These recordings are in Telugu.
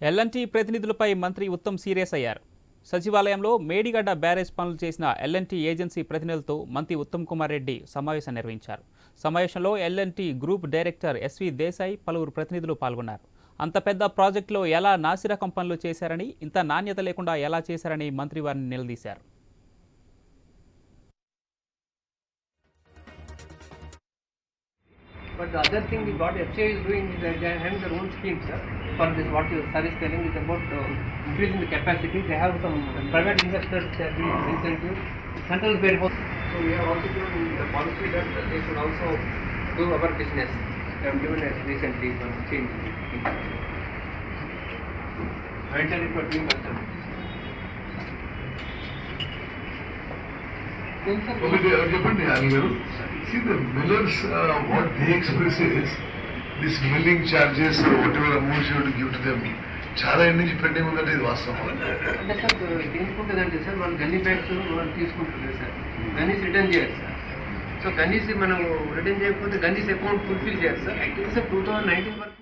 ఎల్ఎన్టీ ప్రతినిధులపై మంత్రి ఉత్తమ్ సీరియస్ అయ్యారు. సచివాలయంలో మేడిగడ్డ బ్యారేజ్ పనులు చేసిన ఎల్ఎన్టీ ఏజెన్సీ ప్రతినిధులతో మంత్రి ఉత్తమ్ కుమార్ రెడ్డి సమావేశం నిర్వహించారు. సమావేశంలో LNT group director SV Desai పలువురు ప్రతినిధులు పాల్గొన్నారు. అంత పెద్ద ప్రాజెక్టులో ఎలా నాసిరకం పనులు చేశారని ఇంత నాణ్యత లేకుండా ఎలా చేశారని మంత్రి వారిని నిలదీశారు. But the other thing is what FCI is doing is they they have their own schemes sir, for this what your sir is telling is about uh, increasing the capacity. They have some private investors that give incentive. Central fair So we have also given the policy that they should also do our business. They have given us recently some change. Venture for చెప్పండి Anil garu. See the millers what they express is this milling charges whatever amounts you give to them చాలా ఎన్ని పెండింగ్ ఉందంటే ఇది వాస్తవం. అంటే సార్ తీసుకుంటుందంటే సార్ వాళ్ళు గన్ని బ్యాగ్స్ వాళ్ళు తీసుకుంటున్నారు సార్. గన్నీస్ రిటర్న్ చేయాలి సార్. సో గన్నీస్ మనం రిటర్న్ చేయకపోతే గన్నీస్ అకౌంట్ ఫుల్ఫిల్ చేయాలి sir. Sir two thousand nineteen వరకు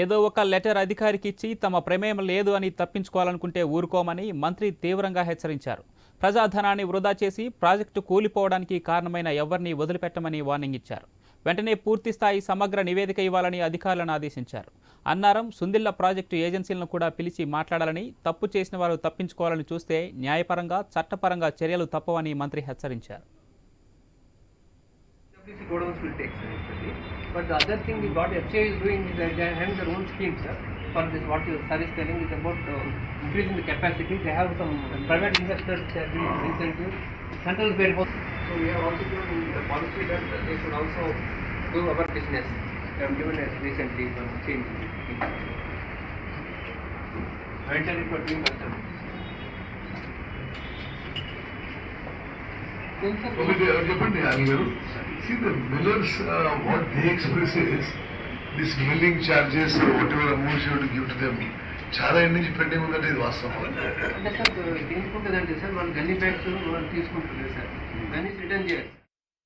ఏదో ఒక లెటర్ అధికారికి ఇచ్చి తమ ప్రమేయం లేదు అని తప్పించుకోవాలనుకుంటే ఊరుకోమని మంత్రి తీవ్రంగా హెచ్చరించారు. ప్రజాధనాన్ని వృధా చేసి ప్రాజెక్టు కూలిపోవడానికి కారణమైన ఎవరిని వదిలిపెట్టమని వార్నింగ్ ఇచ్చారు. వెంటనే పూర్తిస్థాయి సమగ్ర నివేదిక ఇవ్వాలని అధికారులను ఆదేశించారు. అన్నారం సుందిళ్ళ ప్రాజెక్టు ఏజెన్సీలను కూడా పిలిచి మాట్లాడాలని తప్పు చేసిన వారు తప్పించుకోవాలని చూస్తే న్యాయపరంగా చట్టపరంగా చర్యలు తప్పవని మంత్రి హెచ్చరించారు. But the other thing is what FCI is doing is that they are having their own schemes sir. for this what you sir is telling is about uh, increasing the capacity. They have some private investors that do incentive. Central Fair So we have also given the policy that they should also do our business. We have given as recently some change. Venture into new customers. Okay, depending, I mean, see the millers, uh, what they express is this milling charges whatever amount you give to them చాలా ఎండ్ నుంచి పెండింగ్ ఉందంటే ఇది వాస్తవం. అంటే సార్ తీసుకుంటుందంటే సార్ వాళ్ళు గన్ని బ్యాగ్స్ వాళ్ళు తీసుకుంటున్నారు సార్. గన్నీస్ రిటర్న్ చేయాలి.